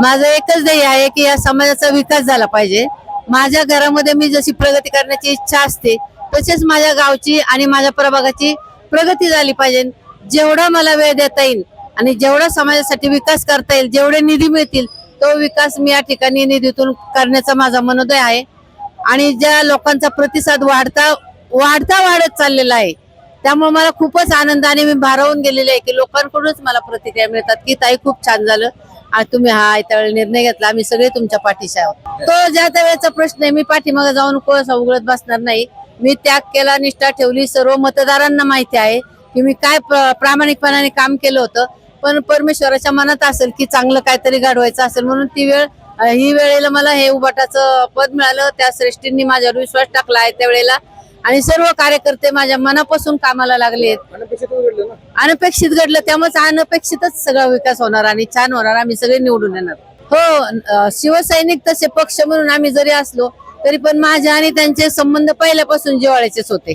माझं एकच ध्येय आहे की या समाजाचा विकास झाला पाहिजे. माझ्या घरामध्ये मी जशी प्रगती करण्याची इच्छा असते तसेच माझ्या गावची आणि माझ्या प्रभागाची प्रगती झाली पाहिजे. जेवढा मला वेळ देता येईल आणि जेवढा समाजासाठी विकास करता येईल जेवढे निधी मिळतील तो विकास मी या ठिकाणी निधीतून करण्याचा माझा मनोदय आहे. आणि ज्या लोकांचा प्रतिसाद वाढता वाढता वाढत चाललेला आहे त्यामुळे मला खूपच आनंदाने मी भारावून गेलेले आहे की लोकांकडूनच मला प्रतिक्रिया मिळतात की ताई खूप छान झालं. आणि तुम्ही हा त्यावेळी निर्णय घेतला आम्ही सगळे तुमच्या पाठीशी आहोत. तो ज्या त्यावेळेचा प्रश्न आहे मी पाठीमागे जाऊन कोळसा उघडत बसणार नाही. मी त्याग केला निष्ठा ठेवली सर्व मतदारांना माहिती आहे की मी काय प्रामाणिकपणाने काम केलं होतं. पण परमेश्वराच्या मनात असेल की चांगलं काहीतरी घडवायचं असेल म्हणून ती वेळ ही वेळेला मला हे उबाटाचं पद मिळालं. त्या श्रेष्ठींनी माझ्यावर विश्वास टाकला आहे त्यावेळेला आणि सर्व कार्यकर्ते माझ्या मनापासून कामाला लागले अनपेक्षित घडलं त्यामुळे अनपेक्षितच सगळा विकास होणार आणि छान होणार आम्ही सगळे निवडून येणार. हो शिवसैनिक तसे पक्ष म्हणून आम्ही जरी असलो तरी पण माझे आणि त्यांचे संबंध पहिल्यापासून जिव्हाळ्याचेच होते.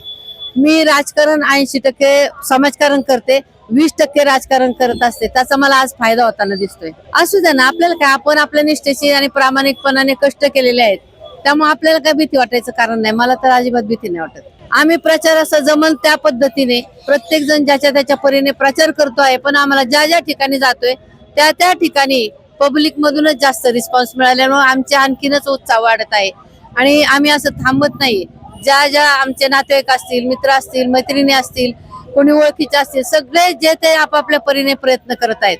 मी राजकारण ऐंशी टक्के समाजकारण करते वीस टक्के राजकारण करत असते त्याचा मला आज फायदा होताना दिसतोय. असू द्या ना आपल्याला काय आपण आपल्या निष्ठेची आणि प्रामाणिकपणाने कष्ट केलेले आहेत. त्यामुळे आपल्याला काय भीती वाटायचं कारण नाही. मला तर अजिबात भीती नाही वाटत. आम्ही प्रचार असं जमल त्या पद्धतीने प्रत्येक जण ज्याच्या त्याच्या परीने प्रचार करतो आहे पण आम्हाला ज्या ज्या ठिकाणी जातोय त्या त्या ठिकाणी पब्लिक मधूनच जास्त रिस्पॉन्स मिळाल्यामुळे आमच्या आणखीनच उत्साह वाढत आहे. आणि आम्ही असं थांबत नाही. ज्या ज्या आमचे नातेवाईक असतील मित्र असतील मैत्रिणी असतील कोणी ओळखीचे असतील सगळे जे ते आपापल्या परीने प्रयत्न करत आहेत.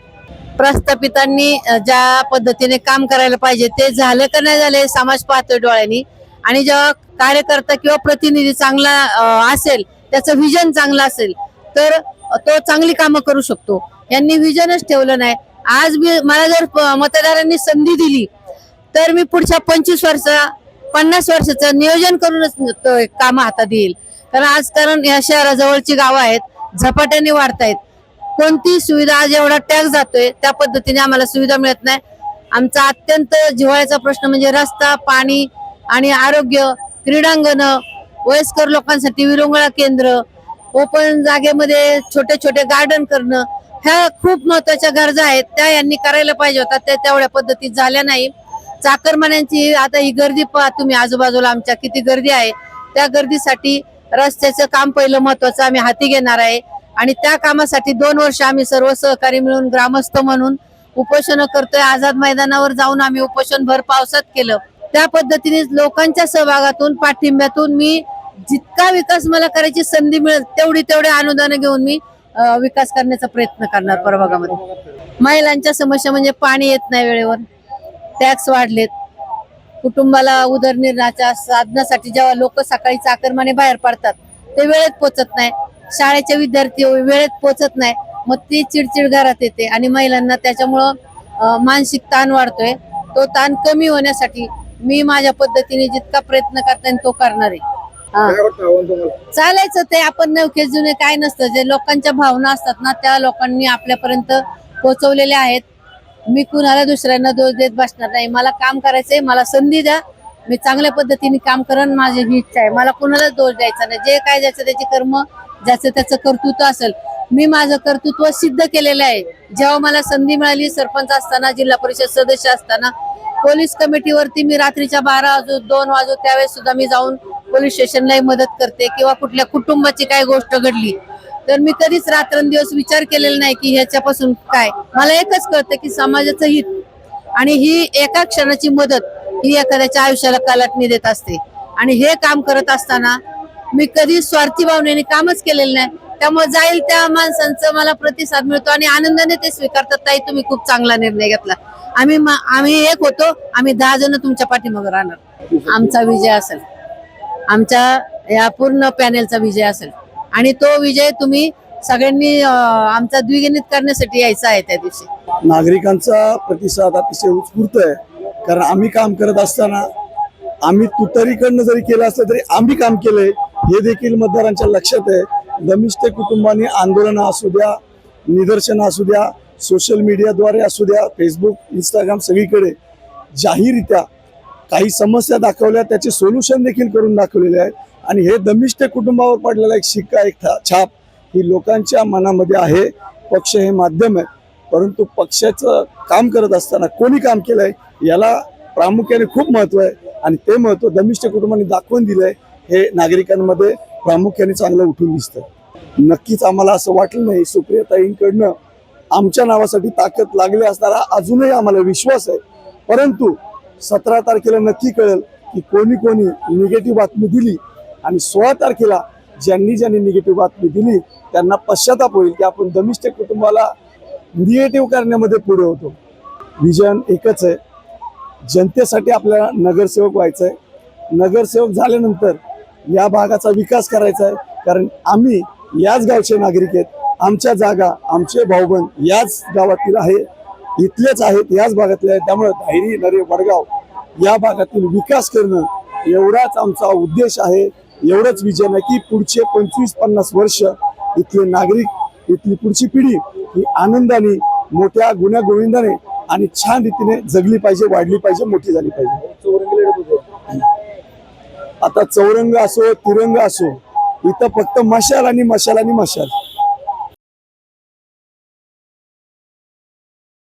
प्रस्थापितांनी ज्या पद्धतीने काम करायला पाहिजे ते झालं का नाही झाले समाज पाहतोय डोळ्यांनी. आणि जेव्हा कार्यकर्ता किंवा प्रतिनिधी चांगला असेल त्याचं व्हिजन चांगलं असेल तर तो चांगली कामं करू शकतो. यांनी व्हिजनच ठेवलं नाही. आज मी मला जर प- मतदारांनी संधी दिली तर मी पुढच्या पंचवीस वर्ष पन्नास वर्षाचं नियोजन करूनच काम हातात येईल. कारण आज कारण या शहराजवळची गावं आहेत झपाट्याने वाढतायत. कोणती सुविधा आज एवढा टॅक्स जातोय त्या पद्धतीने आम्हाला सुविधा मिळत नाही. आमचा अत्यंत जिव्हाळ्याचा प्रश्न म्हणजे रस्ता पाणी आणि आरोग्य क्रीडांगण वयस्कर लोकांसाठी विरंगुळा केंद्र ओपन जागेमध्ये छोटे छोटे गार्डन करणं ह्या खूप महत्त्वाच्या गरजा आहेत. त्या यांनी करायला पाहिजे होत्या त्या तेवढ्या पद्धतीत झाल्या नाही. चाकरमान्यांची आता ही गर्दी पहा तुम्ही आजूबाजूला आमच्या किती गर्दी आहे. त्या गर्दीसाठी रस्त्याचं काम पहिलं महत्वाचं आम्ही हाती घेणार आहे. आणि त्या कामासाठी दोन वर्ष आम्ही सर्व सहकारी मिळून ग्रामस्थ म्हणून उपोषण करतोय. आझाद मैदानावर जाऊन आम्ही उपोषण भर पावसात केलं. त्या पद्धतीने लोकांच्या सहभागातून पाठिंब्यातून मी जितका विकास मला करायची संधी मिळेल तेवढी तेवढे अनुदान घेऊन मी विकास करण्याचा प्रयत्न करणार प्रभागामध्ये महिलांच्या समस्या म्हणजे पाणी येत नाही वेळेवर टॅक्स वाढलेत. कुटुंबाला उदरनिर्वाहाच्या साधनासाठी जेव्हा लोक सकाळी चाकरमाने बाहेर पडतात ते वेळेत पोचत नाही. शाळेचे विद्यार्थी वेळेत पोचत नाही मग ती चिडचिड घरात येते आणि महिलांना त्याच्यामुळं मानसिक ताण वाढतोय. तो ताण कमी होण्यासाठी मी माझ्या पद्धतीने जितका प्रयत्न करता येईल तो करणार आहे. चालायचं ते आपण नवखे जुने काय नसतं जे लोकांच्या भावना असतात ना त्या लोकांनी आपल्यापर्यंत पोहोचवलेल्या आहेत. मी कुणाला दुसऱ्यांना दोष देत बसणार नाही मला काम करायचंय मला संधी द्या. मी चांगल्या पद्धतीने काम करण माझी ही इच्छा आहे. मला कोणालाच दोष द्यायचा नाही. जे काय ज्याचं त्याचे कर्म ज्याचं त्याचं कर्तृत्व असेल मी माझं कर्तृत्व सिद्ध केलेलं आहे. जेव्हा मला संधी मिळाली सरपंच असताना जिल्हा परिषद सदस्य असताना पोलीस कमिटीवरती मी रात्रीच्या बारा वाजू दोन वाजू त्यावेळेस सुद्धा मी जाऊन पोलीस स्टेशनलाही मदत करते किंवा कुठल्या कुटुंबाची काय गोष्ट घडली तर मी कधीच रात्रंदिवस विचार केलेला नाही की ह्याच्यापासून काय. मला एकच कळतं की समाजाचं हित आणि ही एका क्षणाची मदत ही एखाद्याच्या आयुष्याला कलाटणी देत असते. आणि हे काम करत असताना मी कधी स्वार्थी भावनेने कामच केलेलं नाही. त्यामुळे जाईल त्या माणसांचं मला प्रतिसाद मिळतो आणि आनंदाने ते स्वीकारतात. ताई तुम्ही खूप चांगला निर्णय घेतला. आम्ही आम्ही एक होतो आम्ही दहा जण तुमच्या पाठीमागे राहणार. आमचा विजय असेल. आमच्या या पूर्ण पॅनेलचा विजय असेल. आणि तो विजय तुम्ही सगळ्यांनी आमचा द्विगणित करण्यासाठी यायचा आहे त्या दिवशी. नागरिकांचा प्रतिसाद अतिशय उत्स्फूर्त आहे. कारण आम्ही काम करत असताना आम्ही तुतारीकडनं जरी केलं असलं तरी आम्ही काम केलंय. हे देखील मतदारांच्या लक्षात आहे. दमिष्ट कुटुंबाने आंदोलनं असू द्या निदर्शनं असू द्या सोशल मीडियाद्वारे असू द्या फेसबुक इंस्टाग्राम सगळीकडे जाहीररित्या काही समस्या दाखवल्या त्याचे सोल्युशन देखील करून दाखवलेले आहेत. आणि हे दमिष्ट कुटुंबावर पडलेला एक शिक्का एक छाप ही लोकांच्या मनामध्ये आहे. पक्ष हे माध्यम आहे. परंतु पक्षाचं काम करत असताना कोणी काम केलंय याला प्रामुख्याने खूप महत्त्व आहे. आणि ते महत्त्व दमिष्ट कुटुंबाने दाखवून दिलंय हे नागरिकांमध्ये प्रामुख्याने चांगलं उठून दिसतं नक्कीच आम्हाला असं वाटलं नाही सुप्रियताईंकडनं आमच्या नावासाठी ताकद लागली असणारा अजूनही आम्हाला विश्वास आहे. परंतु सतरा तारखेला नक्की कळेल की कोणी कोणी निगेटिव्ह बातमी दिली आणि सोळा तारखेला ज्यांनी ज्यांनी निगेटिव्ह बातमी दिली त्यांना पश्चाताप होईल की आपण दमिष्ट कुटुंबाला क्रिएटिव्ह करण्यामध्ये पुढे होतो. विजन एकच आहे. जनतेसाठी आपल्याला नगरसेवक व्हायचं आहे नगरसेवक झाल्यानंतर या भागाचा विकास करायचा आहे. कारण आम्ही याच गावचे नागरिक आहेत. आमच्या जागा आमचे भाऊबंद याच गावातील आहे. इथलेच आहेत याच भागातले आहेत. त्यामुळे धायरी नरे वडगाव या भागातील विकास करणं एवढाच आमचा उद्देश आहे. एवढंच विजन आहे की पुढचे पंचवीस पन्नास वर्ष इथले नागरिक इथली पुढची पिढी ही आनंदाने मोठ्या गुण्या गोविंदाने आणि छान रीतीने जगली पाहिजे वाढली पाहिजे मोठी झाली पाहिजे. आता चौरंग असो तिरंग असो इथं फक्त मशाल आणि मशाल आणि मशाल.